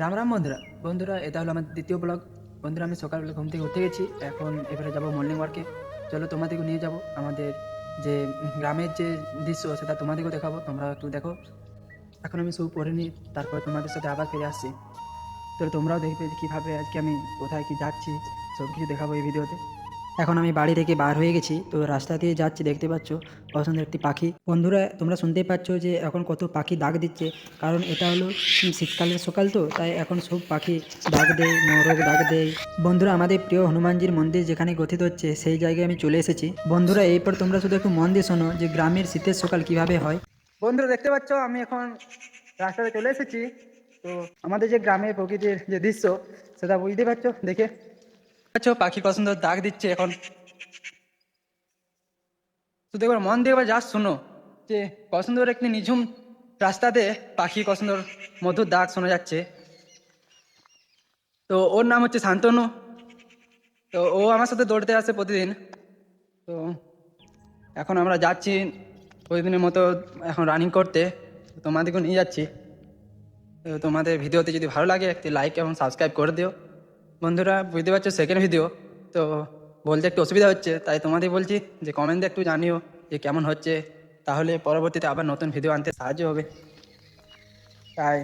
রাম রাম বন্ধুরা। বন্ধুরা, এটা হলো আমার দ্বিতীয় ব্লগ বন্ধুরা, আমি সকালবেলা ঘুম থেকে উঠে গেছি। এখন এবারে যাব মর্নিং ওয়ার্কে চলো তোমাদেরকে নিয়ে যাব। আমাদের যে গ্রামের যে দৃশ্য, সেটা তোমাদেরকেও দেখাবো। তোমরা একটু দেখো। এখন আমি সব পরে নিই তারপর তোমাদের সাথে আবার ফিরে আসছি। তো তোমরাও দেখবে কীভাবে আজকে আমি কোথায় কী যাচ্ছি। সব কিছু দেখাবো এই ভিডিওতে এখন আমি বাড়ি থেকে বার হয়ে গেছি। তো রাস্তা দিয়ে যাচ্ছি, দেখতে পাচ্ছ, পছন্দের একটি পাখি। বন্ধুরা, তোমরা শুনতেই পাচ্ছ যে এখন কত পাখি ডাক দিচ্ছে। কারণ এটা হলো শীতকালের সকাল তো, তাই এখন সব পাখি ডাক দেয়, মোরগ ডাক দেয়। বন্ধুরা, আমাদের প্রিয় হনুমানজির মন্দির যেখানে গঠিত হচ্ছে, সেই জায়গায় আমি চলে এসেছি। বন্ধুরা, এরপর তোমরা শুধু একটু মন দিয়ে শোনো যে গ্রামের শীতের সকাল কীভাবে হয়। বন্ধুরা, দেখতে পাচ্ছ, আমি এখন রাস্তাতে চলে এসেছি। তো আমাদের যে গ্রামের প্রকৃতির যে দৃশ্য, সেটা বুঝতে পারছ? দেখে পাচ্ছ পাখি কত সুন্দর দিচ্ছে এখন। শুধু একবার মন দিয়ে যা শোনো, যে কত সুন্দর একটি নিঝুম রাস্তাতে পাখি কত সুন্দর মধুর ডাক শোনা যাচ্ছে। তো ওর নাম হচ্ছে শান্তনু। তো ও আমার সাথে দৌড়তে আসে প্রতিদিন। তো এখন আমরা যাচ্ছি প্রতিদিনের মতো এখন রানিং করতে। তোমাদেরকেও নিয়ে যাচ্ছি। তো তোমাদের ভিডিওতে যদি ভালো লাগে একটি লাইক এবং সাবস্ক্রাইব করে দিও। বন্ধুরা, বুঝতে পারছ সেকেন্ড ভিডিও তো বলতে একটু অসুবিধা হচ্ছে, তাই তোমাদের বলছি যে কমেন্টে একটু জানিও যে কেমন হচ্ছে। তাহলে পরবর্তীতে আবার নতুন ভিডিও আনতে সাহায্য হবে। তাই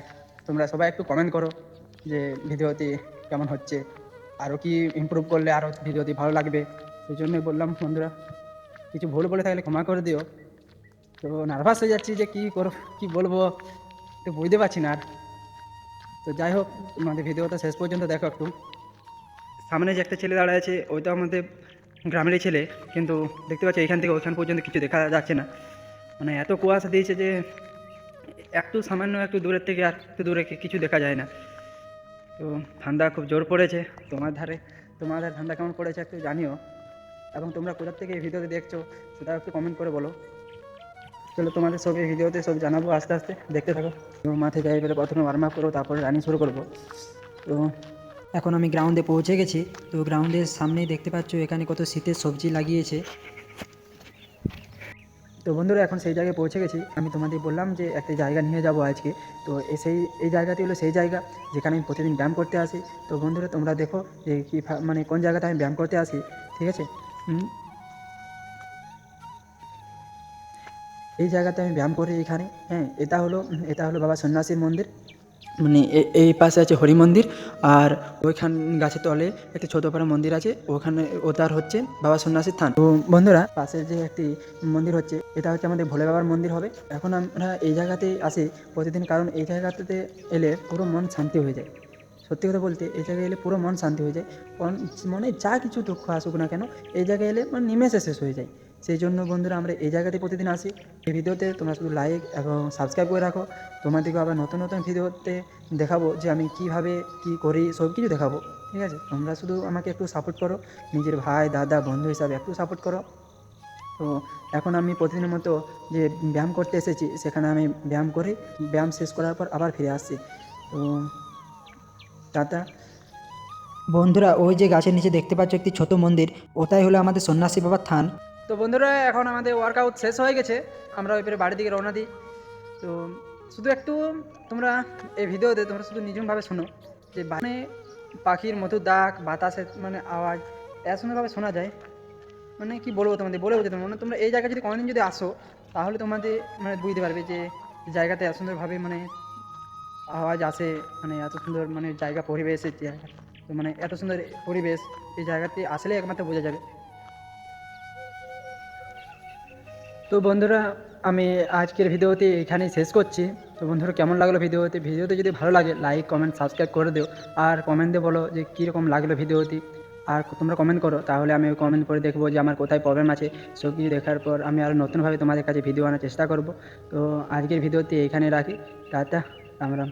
তোমরা সবাই একটু কমেন্ট করো যে ভিডিওটি কেমন হচ্ছে। আরও কি ইমপ্রুভ করলে আরও ভিডিওটি ভালো লাগবে। সেই জন্যই বললাম বন্ধুরা, কিছু ভুল বলে থাকলে ক্ষমা করে দিও। তো নার্ভাস হয়ে যাচ্ছি যে কী করো কী বলব, তো বুঝতে পারছি না আর। তো যাই হোক, তোমাদের ভিডিওটা শেষ পর্যন্ত দেখো একটু। সামনে যে একটা ছেলে দাঁড়ায় আছে, ওইটা আমাদের গ্রামেরই ছেলে, কিন্তু দেখতে পাচ্ছি এখান থেকে ওইখান পর্যন্ত কিছু দেখা যাচ্ছে না। মানে এত কুয়াশা দিয়েছে যে, একটু সামান্য একটু দূরের থেকে আর একটু দূরে কিছু দেখা যায় না। তো ঠান্ডা খুব জোর পড়েছে, তোমার ধারে তোমার ধারে ঠান্ডা কেমন পড়েছে একটু জানিও। এবং তোমরা কোথার থেকে এই ভিডিওতে দেখছ, সেটা একটু কমেন্ট করে বলো। চলো তোমাদের সব এই ভিডিওতে সব জানাব আস্তে আস্তে, দেখতে থাকো। মাঠে যাই বলে প্রথমে ওয়ার্ম আপ করব তারপরে রানিং শুরু করব। তো এখন আমি গ্রাউন্ডে পৌঁছে গেছি। তো গ্রাউন্ডের সামনেই দেখতে পাচ্ছ, এখানে কত শীতের সবজি লাগিয়েছে। তো বন্ধুরা, এখন সেই জায়গায় পৌঁছে গেছি। আমি তোমাদের বললাম যে একটা জায়গা নিয়ে যাব আজকে। তো সেই, এই জায়গাটি হলো সেই জায়গা যেখানে আমি প্রতিদিন ব্যায়াম করতে আসি। তো বন্ধুরা, তোমরা দেখো যে কী মানে কোন জায়গাতে আমি ব্যায়াম করতে আসি। ঠিক আছে? এই জায়গাতে আমি ব্যায়াম করি এখানে। হ্যাঁ এটা হলো এটা হলো বাবা সন্ন্যাসীর মন্দির। মানে এই পাশে আছে হরি মন্দির আর ওইখান গাছের তলে একটি ছোটো পাড়া মন্দির আছে। ওখানে ও তার হচ্ছে বাবা সন্ন্যাসীর থান তো বন্ধুরা, পাশে যে একটি মন্দির হচ্ছে, এটা হচ্ছে আমাদের ভোলে বাবার মন্দির হবে। এখন আমরা এই জায়গাতে আসি প্রতিদিন, কারণ এই জায়গাতে এলে পুরো মন শান্তি হয়ে যায়। সত্যি কথা বলতে, এই জায়গায় এলে পুরো মন শান্তি হয়ে যায়। মনে যা কিছু দুঃখ আসুক না কেন, এই জায়গায় এলে মানে নিমেষে শেষ হয়ে যায়। সেই জন্য বন্ধুরা, আমরা এই জায়গাতে প্রতিদিন আসি। এই ভিডিওতে তোমরা শুধু লাইক এবং সাবস্ক্রাইব করে রাখো। তোমাদেরকে আবার নতুন নতুন ভিডিওতে দেখাবো যে আমি কীভাবে কি করি, সব কিছু দেখাবো। ঠিক আছে? তোমরা শুধু আমাকে একটু সাপোর্ট করো। নিজের ভাই, দাদা, বন্ধু হিসাবে একটু সাপোর্ট করো। তো এখন আমি প্রতিদিনের মতো যে ব্যায়াম করতে এসেছি, সেখানে আমি ব্যায়াম করি, ব্যায়াম শেষ করার পর আবার ফিরে আসছি। তো টাটা বন্ধুরা, ওই যে গাছের নিচে দেখতে পাচ্ছ একটি ছোট মন্দির, ওটাই হলো আমাদের সন্ন্যাসী বাবার থান। তো বন্ধুরা, এখন আমাদের ওয়ার্কআউট শেষ হয়ে গেছে। আমরা ওইপরে বাড়ির দিকে রওনা দিই। তো শুধু একটু তোমরা এই ভিডিওতে তোমরা শুধু নিজমভাবে শোনো যে মানে পাখির মতো ডাক, বাতাসের মানে আওয়াজ এত সুন্দরভাবে শোনা যায়। মানে কি বলব তোমাদের, বলে বোঝাতে মানে তোমরা এই জায়গায় যদি কোনোদিন যদি আসো, তাহলে তোমাদের মানে বুঝতে পারবে যে জায়গাতে এত সুন্দরভাবে মানে আওয়াজ আসে মানে এত সুন্দর মানে জায়গা পরিবেশের জায়গা। তো মানে এত সুন্দর পরিবেশ, এই জায়গাতে আসলে একমাত্র বোঝা যাবে। তো বন্ধুরা, আমি আজকের ভিডিওতে এখানেই শেষ করছি। তো বন্ধুরা, কেমন লাগল ভিডিওতে? ভিডিওতে যদি ভালো লাগে লাইক কমেন্ট সাবস্ক্রাইব করে দিও। আর কমেন্টে বলো যে কীরকম লাগল ভিডিওটি। আর তোমরা কমেন্ট করো, তাহলে আমি কমেন্ট করে দেখব যে আমার কোথায় প্রবলেম আছে। সব কিছু দেখার পর আমি আরও নতুনভাবে তোমাদের কাছে ভিডিও আনার চেষ্টা করব। তো আজকের ভিডিওতে এখানে রাখি। টাটা। রাম রাম